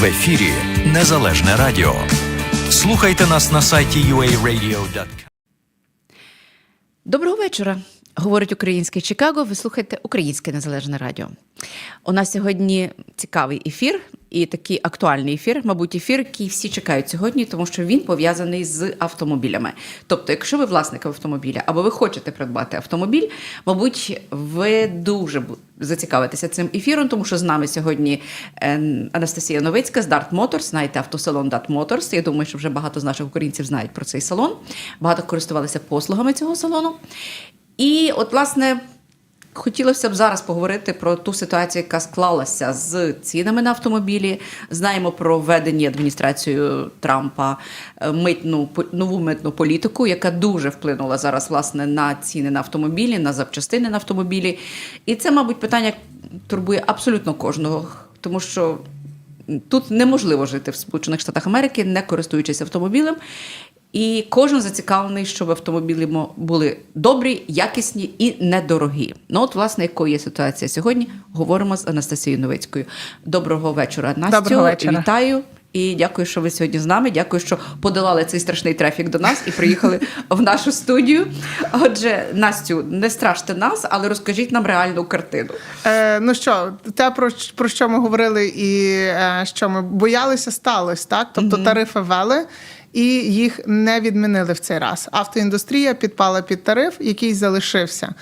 В ефірі Незалежне Радіо. Слухайте нас на сайті uaradio.com. Доброго вечора. Говорить українське Чикаго. Ви слухаєте Українське Незалежне Радіо. У нас сьогодні цікавий ефір і такий актуальний ефір, мабуть, ефір, який всі чекають сьогодні, тому що він пов'язаний з автомобілями. Тобто, якщо ви власник автомобіля або ви хочете придбати автомобіль, мабуть, ви дуже зацікавитеся цим ефіром, тому що з нами сьогодні е, Анастасія Новицька з Dart Motors, знаєте, автосалон Dart Motors. Я думаю, що вже багато з наших українців знають про цей салон. Багато користувалися послугами цього салону. І от, власне, хотілося б зараз поговорити про ту ситуацію, яка склалася з цінами на автомобілі. Знаємо про введення адміністрацією Трампа е, митну нову митну політику, яка дуже вплинула зараз власне на ціни на автомобілі, на запчастини на автомобілі. І це, мабуть, питання турбує абсолютно кожного, тому що тут неможливо жити в Сполучених Штатах Америки, не користуючись автомобілем. І кожен зацікавлений, щоб автомобілі мо- були добрі, якісні і недорогі. Ну, от, власне, якою є ситуація сьогодні, говоримо з Анастасією Новицькою. Доброго вечора, Настю. Доброго вечора. Вітаю. І дякую, що ви сьогодні з нами. Дякую, що подолали цей страшний трафік до нас і приїхали в нашу студію. Отже, Настю, не страште нас, але розкажіть нам реальну картину. Е, ну що, те, про, про що ми говорили, і е, що ми боялися, сталося, так? Тобто тарифи ввели. І їх не відмінили в цей раз. Автоіндустрія підпала під тариф, який залишився.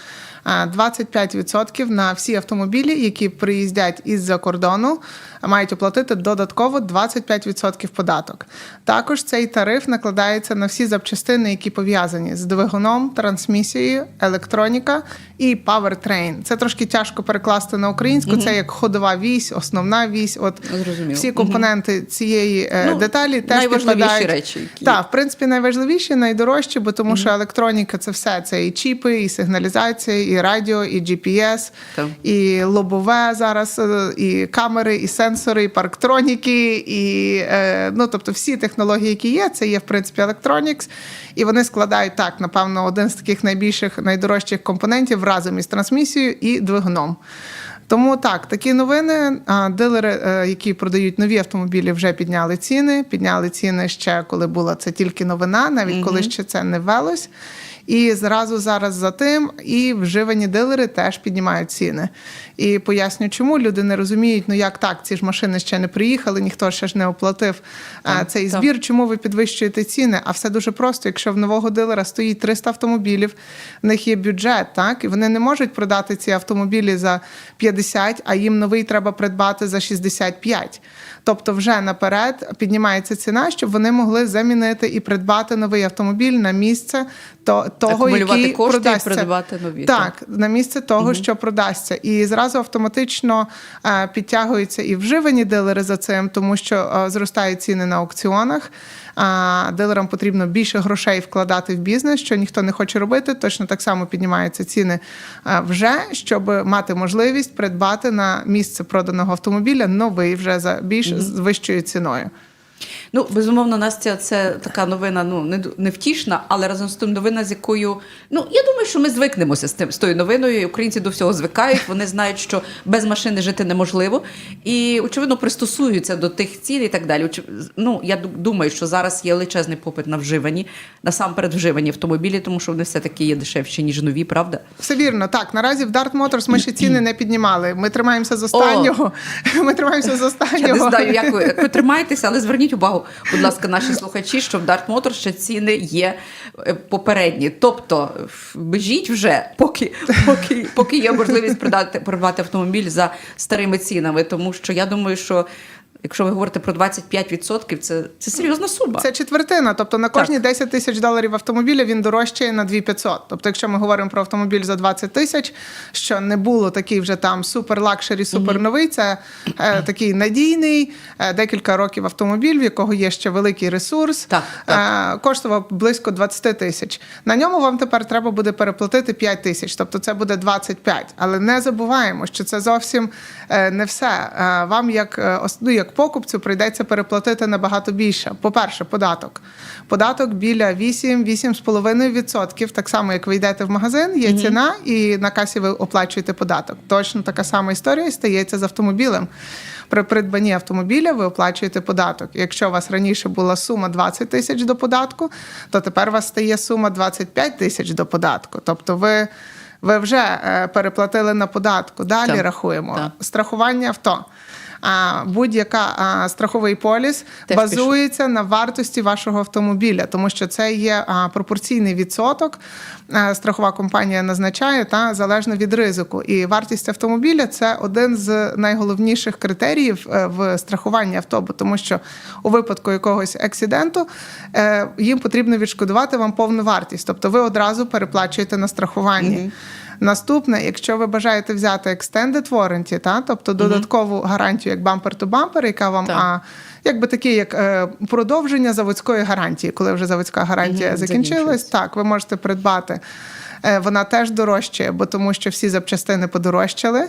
Е, 25% на всі автомобілі, які приїздять із-за кордону, мають оплатити додатково 25% податок. Також цей тариф накладається на всі запчастини, які пов'язані з двигуном, трансмісією, електроніка і powertrain. Це трошки тяжко перекласти на українську. Це як ходова вісь, основна вісь. От Зрозуміло. всі компоненти цієї е, Ну, деталі теж найважливіші підпадають. речі, які- Так, в принципі, найважливіші, найдорожчі, бо тому що електроніка це все. Це і чіпи, і сигналізація, і радіо, і GPS, Так. і лобове зараз, е, і камери, і сенсори, і парктроніки, і е, ну тобто всі технології, які є, це є в принципі Electronics, і вони складають так, напевно, один з таких найбільших, найдорожчих компонентів разом із трансмісією і двигуном. Тому так, такі новини. Дилери, е, які продають нові автомобілі, вже підняли ціни. Підняли ціни ще коли була це тільки новина, навіть коли ще це не велось. І зразу зараз за тим і вживані дилери теж піднімають ціни. І поясню, чому люди не розуміють, ну як так, ці ж машини ще не приїхали, ніхто ще ж не оплатив а, цей так. збір. Чому ви підвищуєте ціни? А все дуже просто. Якщо в нового дилера стоїть 300 автомобілів, в них є бюджет, так і вони не можуть продати ці автомобілі за 50, а їм новий треба придбати за 65. Тобто, вже наперед піднімається ціна, щоб вони могли замінити і придбати новий автомобіль на місце то, того, який кошти і придбати нові, Так, на місце того, що продасться, і зразу автоматично е, підтягуються і вживані дилери за цим, тому що е, зростають ціни на аукціонах. А дилерам потрібно більше грошей вкладати в бізнес, що ніхто не хоче робити. Точно так само піднімаються ціни е, вже, щоб мати можливість придбати на місце проданого автомобіля новий вже за більш з вищою ціною. Ну, безумовно, Настя, це така новина, ну не ду- невтішна, але разом з тим новина, з якою ну я думаю, що ми звикнемося з тим з тою новиною. і Українці до всього звикають. Вони знають, що без машини жити неможливо, і очевидно пристосуються до тих цін і так далі. Ну я думаю, що зараз є величезний попит на вживані, насамперед вживані автомобілі, тому що вони все таки є дешевші ніж нові, правда? Все вірно. Так, наразі в Dart Motors ми ще ціни не піднімали. Ми тримаємося з останнього. Ми тримаємося з останнього. Я не знаю, як ви, як ви тримаєтеся, але зверніть увагу, будь ласка, наші слухачі, що в Motors ще ціни є е, попередні. Тобто бежіть вже, поки, поки, поки є можливість продати, придбати автомобіль за старими цінами. Тому що я думаю, що якщо ви говорите про 25%, це, це серйозна сума. Це четвертина. Тобто на кожні 10 тисяч доларів автомобіля він дорожчає на 2500. Тобто, якщо ми говоримо про автомобіль за 20 тисяч, що не було такий вже там супер лакшері, супер новий, це е, такий надійний, е, декілька років автомобіль, в якого є ще великий ресурс. Так, Е, коштував близько 20 тисяч. На ньому вам тепер треба буде переплатити 5 тисяч, тобто це буде 25. Але не забуваємо, що це зовсім е, не все. Е, Вам, як, е, ну, як як покупцю прийдеться переплатити набагато більше. По-перше, податок. Податок біля 8-8,5%, так само, як ви йдете в магазин, є ціна, і на касі ви оплачуєте податок. Точно така сама історія і стається з автомобілем. При придбанні автомобіля ви оплачуєте податок. Якщо у вас раніше була сума 20 тисяч до податку, то тепер у вас стає сума 25 тисяч до податку. Тобто ви, ви вже е, переплатили на податку. Далі Так. рахуємо Так. страхування авто. А будь-яка страховий поліс Теж базується на вартості вашого автомобіля, тому що це є пропорційний відсоток. Страхова компанія назначає та залежно від ризику. І вартість автомобіля це один з найголовніших критеріїв е, в страхуванні авто, тому що у випадку якогось акциденту е, їм потрібно відшкодувати вам повну вартість, тобто ви одразу переплачуєте на страхуванні. Наступне, якщо ви бажаєте взяти extended warranty, та, тобто додаткову гарантію як bumper to bumper, яка вам Так. а, якби таке, як е, продовження заводської гарантії, коли вже заводська гарантія закінчилась. так, ви можете придбати. Е, Вона теж дорожчає, бо тому що всі запчастини подорожчали.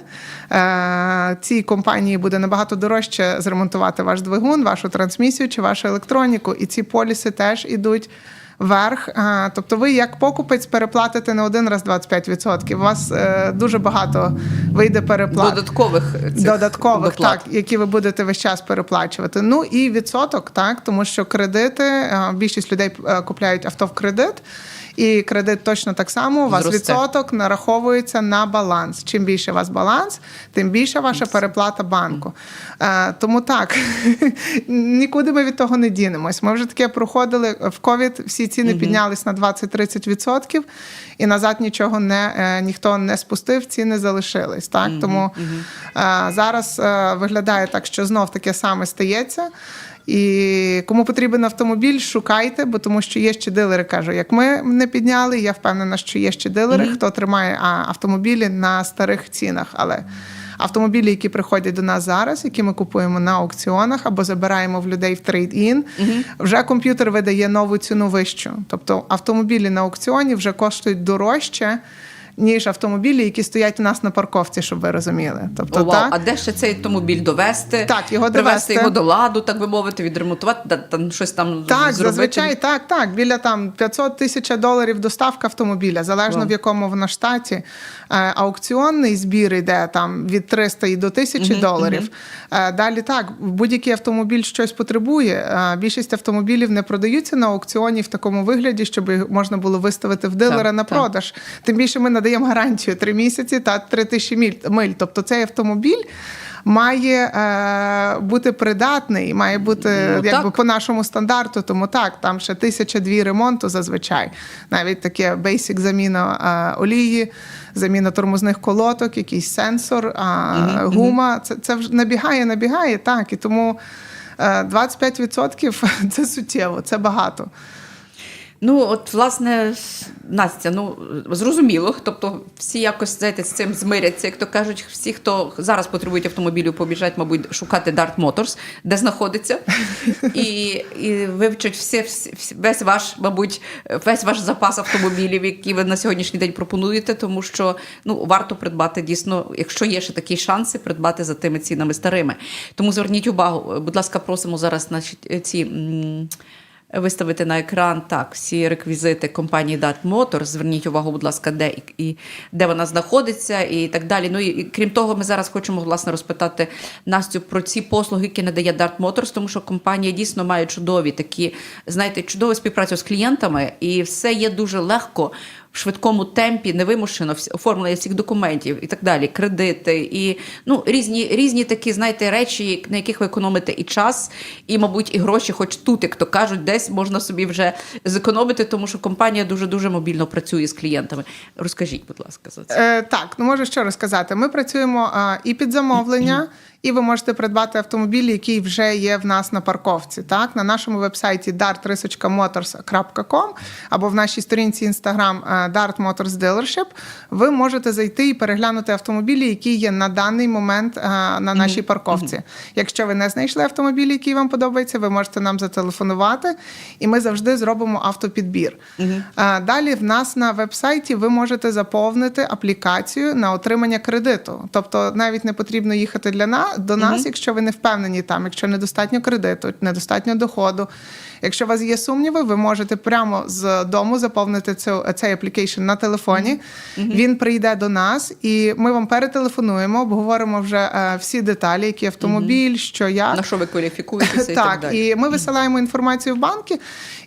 Е, Цій компанії буде набагато дорожче зремонтувати ваш двигун, вашу трансмісію чи вашу електроніку. І ці поліси теж ідуть вверх. Е, Тобто, ви як покупець переплатите не один раз 25%. У вас е, дуже багато вийде переплат. Додаткових цих Додаткових, доплат. так, які ви будете весь час переплачувати. Ну і відсоток, так, тому що кредити, е, більшість людей купляють авто в кредит. І кредит точно так само. У вас Зросте. відсоток нараховується на баланс. Чим більше у вас баланс, тим більше ваша переплата банку. Е, тому так, нікуди ми від того не дінемось. Ми вже таке проходили в ковід. Всі ціни піднялись на 20-30%, і назад нічого не е, ніхто не спустив, ціни залишились. Так тому е, зараз е, виглядає так, що знов таке саме стається. І кому потрібен автомобіль, шукайте, бо тому що є ще дилери, кажу, як ми не підняли. Я впевнена, що є ще дилери, хто тримає а, автомобілі на старих цінах. Але автомобілі, які приходять до нас зараз, які ми купуємо на аукціонах або забираємо в людей в трейд-ін, вже комп'ютер видає нову ціну вищу. Тобто автомобілі на аукціоні вже коштують дорожче. Ніж автомобілі, які стоять у нас на парковці, щоб ви розуміли. Тобто, О, вау. так, А де ще цей автомобіль довести? Так, його привести довести. його до ладу, так би мовити, відремонтувати, там щось там Так, зробити. зазвичай так, так. Біля там 500 тисяч доларів доставка автомобіля, залежно Вау. в якому вона штаті. Е, аукціонний збір йде там від 300 і до 1000 доларів. Е, далі так, будь-який автомобіль щось потребує. Е, більшість автомобілів не продаються на аукціоні в такому вигляді, щоб їх можна було виставити в дилера Так, на так. продаж. Тим більше ми надаємо гарантію 3 місяці та 3 тисячі миль. Тобто цей автомобіль. Має е, бути придатний, має бути Ну, якби по нашому стандарту, тому так, там ще тисяча дві ремонту зазвичай. Навіть таке бейсик заміна е, олії, заміна тормозних колоток, якийсь сенсор, а, гума. Це, це вже набігає, набігає, так. І тому е, 25% це суттєво, це багато. Ну, от, власне, Настя, ну зрозуміло. Тобто, всі якось знаєте, з цим змиряться. Як то кажуть, всі, хто зараз потребують автомобілів, побіжать, мабуть, шукати Dart Motors, де знаходиться, і, і вивчать все, всі- весь ваш, мабуть, весь ваш запас автомобілів, які ви на сьогоднішній день пропонуєте, тому що ну варто придбати дійсно, якщо є ще такі шанси, придбати за тими цінами старими. Тому зверніть увагу, будь ласка, просимо зараз значить, ці. Виставити на екран так всі реквізити компанії DAT Motors. Зверніть увагу, будь ласка, де і, де вона знаходиться, і так далі. Ну і крім того, ми зараз хочемо власне розпитати Настю про ці послуги, які надає DAT Motors, тому що компанія дійсно має чудові такі, знаєте, чудову співпрацю з клієнтами, і все є дуже легко. В швидкому темпі невимушено всі- оформлення всіх документів і так далі, кредити і ну різні різні такі, знаєте, речі, на яких ви економите і час, і, мабуть, і гроші, хоч тут, як то кажуть, десь можна собі вже зекономити, тому що компанія дуже дуже мобільно працює з клієнтами. Розкажіть, будь ласка, за це. Е, так, ну можу що розказати. Ми працюємо а, і під замовлення, і ви можете придбати автомобіль, який вже є в нас на парковці. Так, на нашому вебсайті dart.motors.com або в нашій сторінці Instagram Dart Motors Dealership, ви можете зайти і переглянути автомобілі, які є на даний момент е, на нашій парковці. Якщо ви не знайшли автомобіль, який вам подобається, ви можете нам зателефонувати, і ми завжди зробимо автопідбір. Е, Далі в нас на вебсайті ви можете заповнити аплікацію на отримання кредиту. Тобто навіть не потрібно їхати для на, до нас, якщо ви не впевнені там, якщо недостатньо кредиту, недостатньо доходу. Якщо у вас є сумніви, ви можете прямо з дому заповнити цю, цей аплікейшн на телефоні. Він прийде до нас, і ми вам перетелефонуємо, обговоримо вже е, всі деталі, який автомобіль, що як. На що ви кваліфікуєтеся і так, Так, далі. і ми висилаємо інформацію в банки,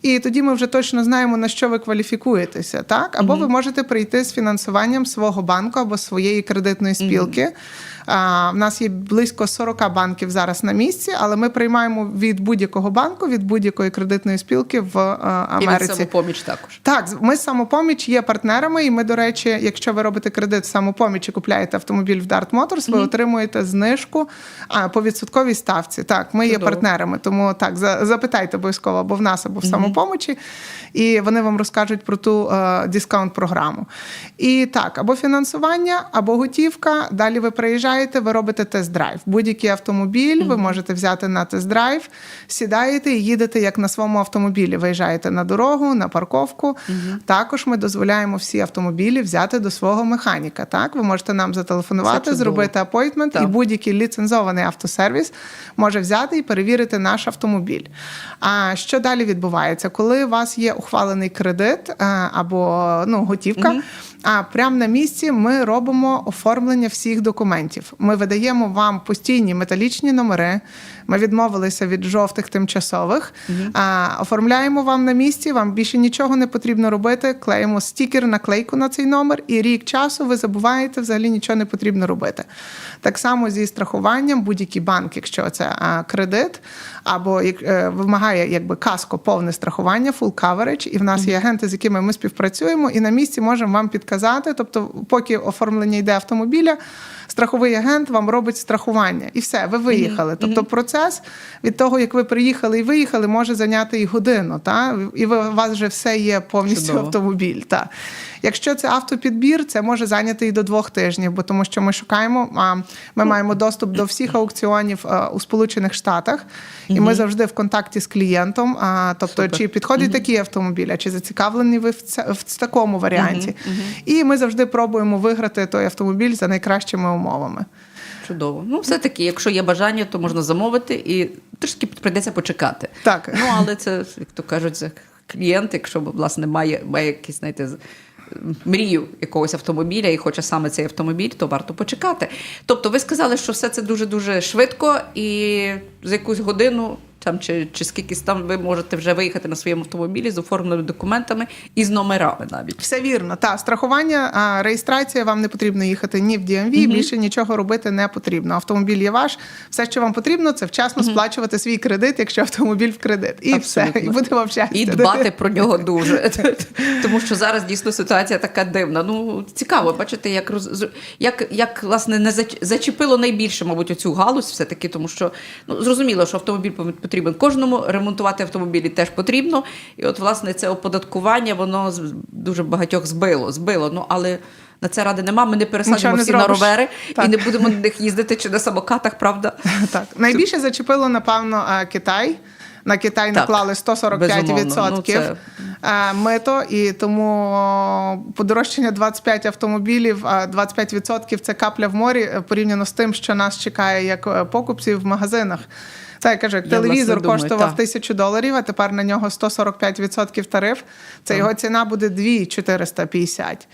і тоді ми вже точно знаємо, на що ви кваліфікуєтеся. Так? Або ви можете прийти з фінансуванням свого банку або своєї кредитної спілки. А, в нас є близько 40 банків зараз на місці, але ми приймаємо від будь-якого банку, від будь-якої кредитної спілки в е, І від Америці. самопоміч також. Так, ми з самопоміч є партнерами, і ми, до речі, якщо ви робите кредит в самопоміч і купляєте автомобіль в Dart Motors, ви отримуєте знижку по відсотковій ставці. Так, ми є партнерами, тому так запитайте обов'язково або в нас, або в самопомочі, і вони вам розкажуть про ту е, дискаунт-програму. І так, або фінансування, або готівка. Далі ви приїжджаєте, ви робите тест-драйв. Будь-який автомобіль ви можете взяти на тест-драйв, сідаєте і їдете як на своєму автомобілі. Виїжджаєте на дорогу, на парковку. Також ми дозволяємо всі автомобілі взяти до свого механіка. Так, ви можете нам зателефонувати, зробити апойтмент, і будь-який ліцензований автосервіс може взяти і перевірити наш автомобіль. А що далі відбувається? Коли у вас є ухвалений кредит е, або ну, готівка, а прямо на місці ми робимо оформлення всіх документів. Ми видаємо вам постійні металічні номери. Ми відмовилися від жовтих тимчасових, а, оформляємо вам на місці. Вам більше нічого не потрібно робити. Клеїмо стікер, наклейку на цей номер, і рік часу ви забуваєте, взагалі нічого не потрібно робити. Так само зі страхуванням, будь-який банк, якщо це а, кредит, або як, е, вимагає якби каско повне страхування, full coverage, і в нас є агенти, з якими ми співпрацюємо, і на місці можемо вам підказати. Тобто, поки оформлення йде автомобіля, страховий агент вам робить страхування, і все, ви виїхали. Тобто, процес від того, як ви приїхали і виїхали, може зайняти і годину. Та? І ви, у вас вже все є повністю Чудово. автомобіль. Та. Якщо це автопідбір, це може зайняти і до двох тижнів, бо тому що ми шукаємо, а ми маємо доступ до всіх аукціонів а, у Сполучених Штатах, і ми завжди в контакті з клієнтом. А, тобто, Супер. чи підходить такий автомобіль, а чи зацікавлені ви в, це, в такому варіанті. І ми завжди пробуємо виграти той автомобіль за найкращими умовами. Чудово. Ну, все-таки, якщо є бажання, то можна замовити і трішки прийдеться почекати. Так. Ну, але це, як то кажуть, це клієнт, якщо власне має, має якісь знаєте, мрію якогось автомобіля і хоче саме цей автомобіль, то варто почекати. Тобто, ви сказали, що все це дуже дуже швидко, і за якусь годину. Там чи, чи скількись там ви можете вже виїхати на своєму автомобілі з оформленими документами і з номерами навіть. Все вірно. Та страхування, а, реєстрація вам не потрібно їхати ні в DMV, більше нічого робити не потрібно. Автомобіль є ваш. Все, що вам потрібно, це вчасно сплачувати свій кредит, якщо автомобіль в кредит. І Абсолютно. все, і буде вам щастя. І дбати про нього дуже. Тому що зараз дійсно ситуація така дивна. Ну, цікаво, бачите, як роз... як, як власне не зач- зачепило найбільше, мабуть, оцю галузь, все-таки, тому що ну, зрозуміло, що автомобіль потрібен кожному, ремонтувати автомобілі теж потрібно. І от, власне, це оподаткування, воно дуже багатьох збило, збило. Ну, але на це ради нема. Ми не пересадимо всі на ровери Так. і не будемо на них їздити чи на самокатах, правда? Так, найбільше зачепило, напевно, Китай. На Китай Так, наклали 145% безумовно. Ну, це- мито, і тому подорожчання 25 автомобілів, а 25% це капля в морі е, порівняно з тим, що нас чекає як е, покупців в магазинах. Це я кажу, як Я, телевізор думаю, коштував так. тисячу доларів, а тепер на нього 145% тариф. Це його ціна буде 2450.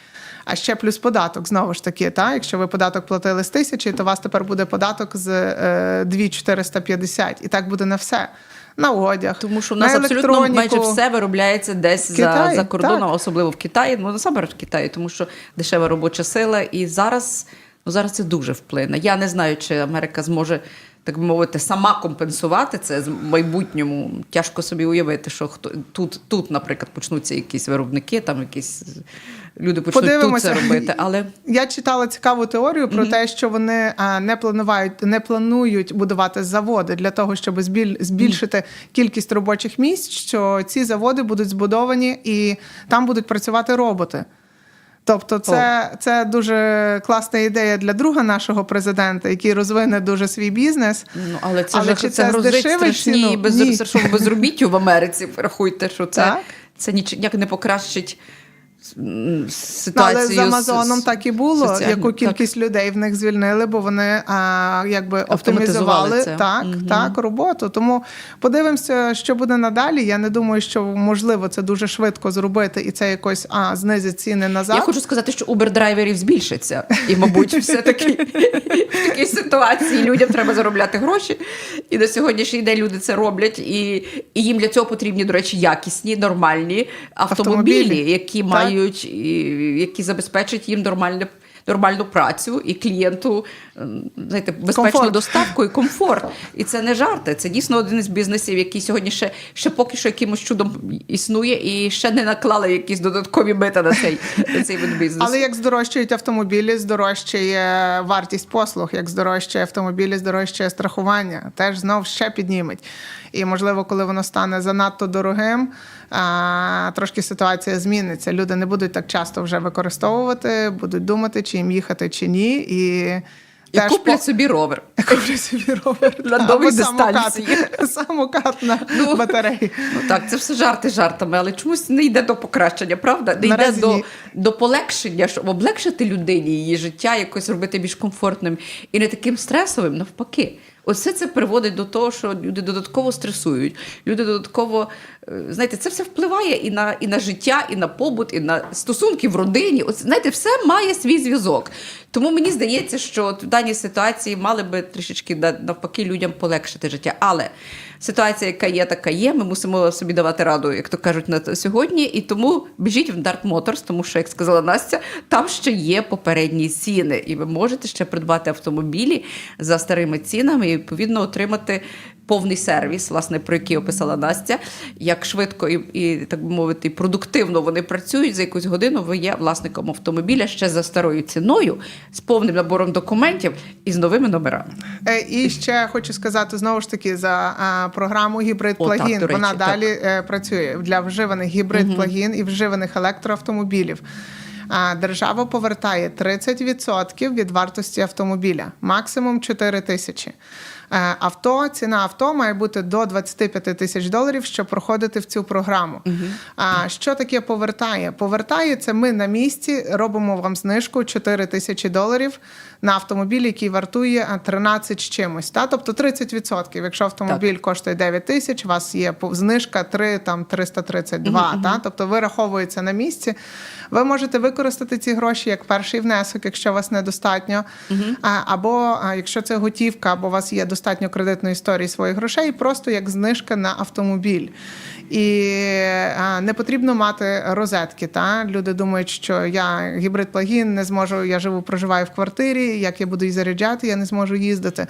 А ще плюс податок знову ж таки. Та? Якщо ви податок платили з тисячі, то у вас тепер буде податок з е, 2450. І так буде на все. На одяг. Тому що в на нас абсолютно електроніку. майже все виробляється десь за, Китаї, за кордоном, так. особливо в Китаї. Ну насамперед в Китаї, тому що дешева робоча сила. І зараз, ну зараз це дуже вплине. Я не знаю, чи Америка зможе. Так би мовити, сама компенсувати це з майбутньому. Тяжко собі уявити, що хто тут, тут, наприклад, почнуться якісь виробники, там якісь люди почнуть тут це робити. Але Я читала цікаву теорію про те, що вони не планують, не планують будувати заводи для того, щоб збіль, збільшити кількість робочих місць. Що ці заводи будуть збудовані і там будуть працювати роботи. Тобто, це, це дуже класна ідея для друга нашого президента, який розвине дуже свій бізнес. Ну, але це Але ж чи це це грозить страшні ціну? без, безробіттю в Америці. Рахуйте, що це, Так. це ніяк не покращить ситуацію. але з Амазоном так і було. соціальну. Яку Так. кількість людей в них звільнили, бо вони а, якби оптимізували це. так, Мгм. так, роботу. Тому подивимося, що буде надалі. Я не думаю, що можливо це дуже швидко зробити, і це якось а, знизить ціни назад. Я хочу сказати, що Uber-драйверів збільшиться. І, мабуть, все-таки в такій ситуації людям треба заробляти гроші. І на сьогоднішній день люди це роблять. І, і їм для цього потрібні, до речі, якісні, нормальні автомобілі, Автомобілі. які Так. Мають, і, які забезпечать їм нормальне. Нормальну працю і клієнту ем, знаєте, безпечну Комфорт. доставку і комфорт. І це не жарти. Це дійсно один із бізнесів, який сьогодні ще, ще поки що якимось чудом існує, і ще не наклали якісь додаткові мита на цей, на цей вид бізнесу. Але як здорожчують автомобілі, здорожчає вартість послуг, як здорожчає автомобілі, здорожчає страхування, теж знов ще підніметь. І можливо, коли воно стане занадто дорогим, трошки ситуація зміниться. Люди не будуть так часто вже використовувати, будуть думати, чи їм їхати, чи ні. І, І теж куплять по- собі ровер. Куплять собі ровер. На довгій дистанції. Самокат на Ну, батареї. Ну так, це все жарти жартами, але чомусь не йде до покращення, правда? Не йде до, ні. до полегшення, щоб облегшити людині її життя, якось зробити більш комфортним і не таким стресовим, навпаки. Оце це приводить до того, що люди додатково стресують. Люди додатково, е, знаєте, це все впливає і на, і на життя, і на побут, і на стосунки в родині. Ось знаєте, все має свій зв'язок. Тому мені здається, що в даній ситуації мали би трішечки на- навпаки людям полегшити життя. Але ситуація, яка є, така є. Ми мусимо собі давати раду, як то кажуть, на сьогодні. І тому біжіть в Dart Motors, тому що, як сказала Настя, там ще є попередні ціни, і ви можете ще придбати автомобілі за старими цінами і відповідно отримати. Повний сервіс, власне, про який описала Настя, як швидко і, і так би мовити, продуктивно вони працюють за якусь годину. Ви є власником автомобіля ще за старою ціною, з повним набором документів і з новими номерами. Е, І ще хочу сказати знову ж таки за програму гібрид О, так, плагін. речі, Вона так. далі е, працює для вживаних гібрид плагін і вживаних електроавтомобілів. Держава повертає 30% від вартості автомобіля, максимум 4 тисячі. Е, Авто, ціна авто має бути до 25 тисяч доларів, щоб проходити в цю програму. А що таке повертає? Повертає це ми на місці робимо вам знижку 4 тисячі доларів на автомобіль, який вартує а, 13 з чимось. Та? Тобто 30%. Якщо автомобіль коштує 9 тисяч, у вас є знижка 3, там 332. Та? Тобто вираховується на місці. Ви можете використати ці гроші як перший внесок, якщо у вас недостатньо. А, або якщо це готівка, або у вас є достатньо кредитної історії своїх грошей, просто як знижка на автомобіль. І не потрібно мати розетки. Та? Люди думають, що я гібрид плагін не зможу, я живу, проживаю в квартирі, як я буду її заряджати, я не зможу їздити.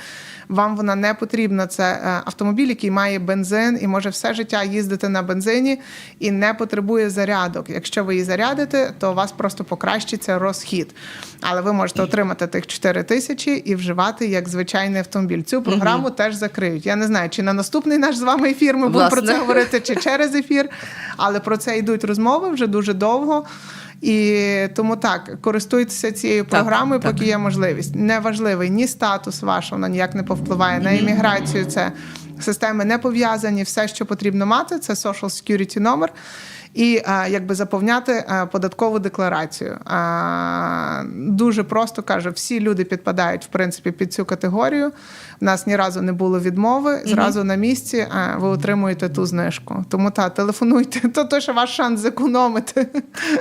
Вам вона не потрібна. Це е, автомобіль, який має бензин і може все життя їздити на бензині і не потребує зарядок. Якщо ви її зарядите, то у вас просто покращиться розхід. Але ви можете отримати тих 4 тисячі і вживати як звичайний автомобіль. Цю програму теж закриють. Я не знаю, чи на наступний наш з вами ефір ми будемо про це говорити, чи через ефір, але про це йдуть розмови вже дуже довго. І тому так, користуйтеся цією програмою, так. поки є можливість. Неважливий ні статус ваш, вона ніяк не повпливає на імміграцію. Це системи не пов'язані. Все, що потрібно мати, це social security номер. І а, якби заповняти а, податкову декларацію. А, дуже просто кажу, всі люди підпадають в принципі під цю категорію. У нас ні разу не було відмови. Зразу на місці а, ви отримуєте ту знижку. Тому та телефонуйте. То, то що ваш шанс зекономити.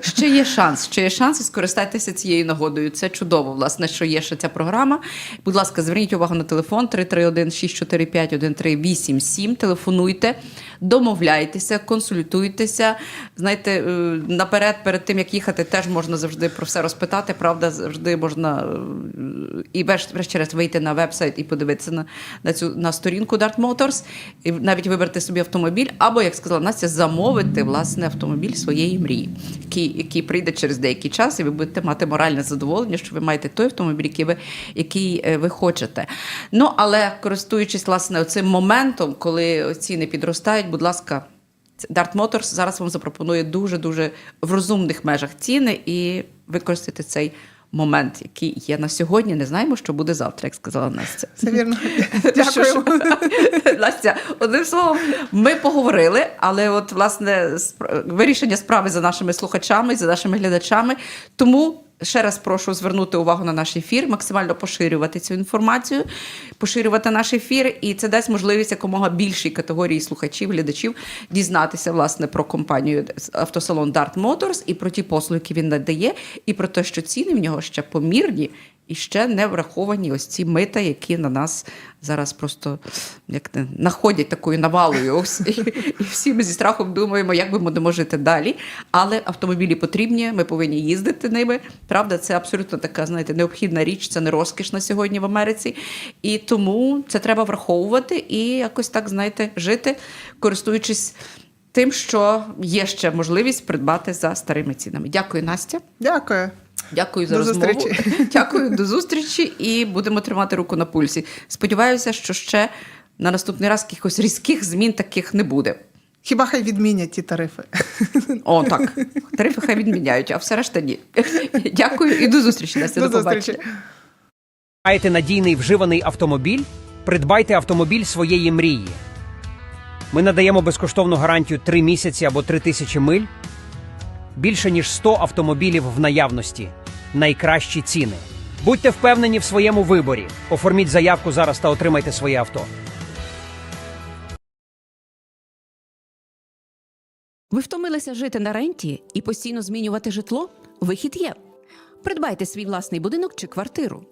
Ще є шанс, ще є шанс і скористайтеся цією нагодою. Це чудово, власне, що є ще ця програма. Будь ласка, зверніть увагу на телефон 331 645 1387. Телефонуйте, домовляйтеся, консультуйтеся. Знаєте, е, наперед, перед тим як їхати, теж можна завжди про все розпитати. Правда, завжди можна е, і врешті- врешті-решт вийти на веб-сайт і подивитися на, на цю на сторінку Dart Motors, і навіть вибрати собі автомобіль, або, як сказала Настя, замовити власне автомобіль своєї мрії, який, який прийде через деякий час, і ви будете мати моральне задоволення, що ви маєте той автомобіль, який ви, який е, ви хочете. Ну але користуючись власне цим моментом, коли ціни підростають, будь ласка. Dart Motors зараз вам запропонує дуже дуже в розумних межах ціни і використати цей момент, який є на сьогодні. Не знаємо, що буде завтра, як сказала Настя. Це вірно. Дякую. Настя, одним словом, ми поговорили, але от власне вирішення справи за нашими слухачами, за нашими глядачами. Тому. Ще раз прошу звернути увагу на наш ефір, максимально поширювати цю інформацію, поширювати наш ефір, і це дасть можливість якомога більшій категорії слухачів, глядачів дізнатися власне про компанію автосалон Dart Motors і про ті послуги, які він надає, і про те, що ціни в нього ще помірні, і ще не враховані ось ці мита, які на нас зараз просто як не находять такою навалою. Ось, і, і всі ми зі страхом думаємо, як ми будемо жити далі. Але автомобілі потрібні, ми повинні їздити ними. Правда, це абсолютно така, знаєте, необхідна річ, це не розкіш на сьогодні в Америці. І тому це треба враховувати і якось так, знаєте, жити, користуючись. Тим, що є ще можливість придбати за старими цінами. Дякую, Настя. Дякую. Дякую за До розмову. зустрічі. Дякую, до зустрічі і будемо тримати руку на пульсі. Сподіваюся, що ще на наступний раз якихось різких змін таких не буде. Хіба хай відмінять ті тарифи? О, так. Тарифи хай відміняють, а все решта ні. Дякую і до зустрічі. Настя, До до побачення. зустрічі. Маєте надійний вживаний автомобіль? Придбайте автомобіль своєї мрії. Ми надаємо безкоштовну гарантію 3 місяці або 3 тисячі миль. Більше ніж 100 автомобілів в наявності. Найкращі ціни. Будьте впевнені в своєму виборі. Оформіть заявку зараз та отримайте своє авто. Ви втомилися жити на ренті і постійно змінювати житло? Вихід є. Придбайте свій власний будинок чи квартиру.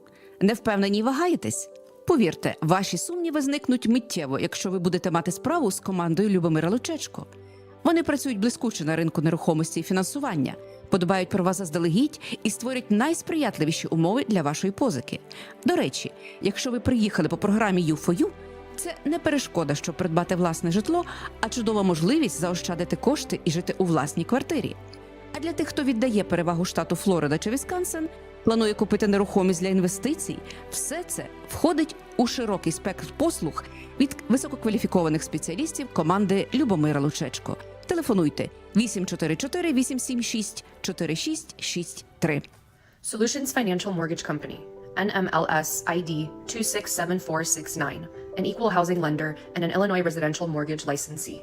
Не впевнені й вагаєтесь? Повірте, ваші сумніви зникнуть миттєво, якщо ви будете мати справу з командою Любомира Лучечко. Вони працюють блискуче на ринку нерухомості і фінансування, подбають про вас заздалегідь і створять найсприятливіші умови для вашої позики. До речі, якщо ви приїхали по програмі U4U, це не перешкода, щоб придбати власне житло, а чудова можливість заощадити кошти і жити у власній квартирі. А для тих, хто віддає перевагу штату Флорида чи Вісконсин, планує купити нерухомість для інвестицій, все це входить у широкий спектр послуг від висококваліфікованих спеціалістів команди Любомира Лучечко. Телефонуйте 844 876 4663. Solutions Financial Mortgage Company, NMLS ID 267469, an equal housing lender and an Illinois residential mortgage licensee.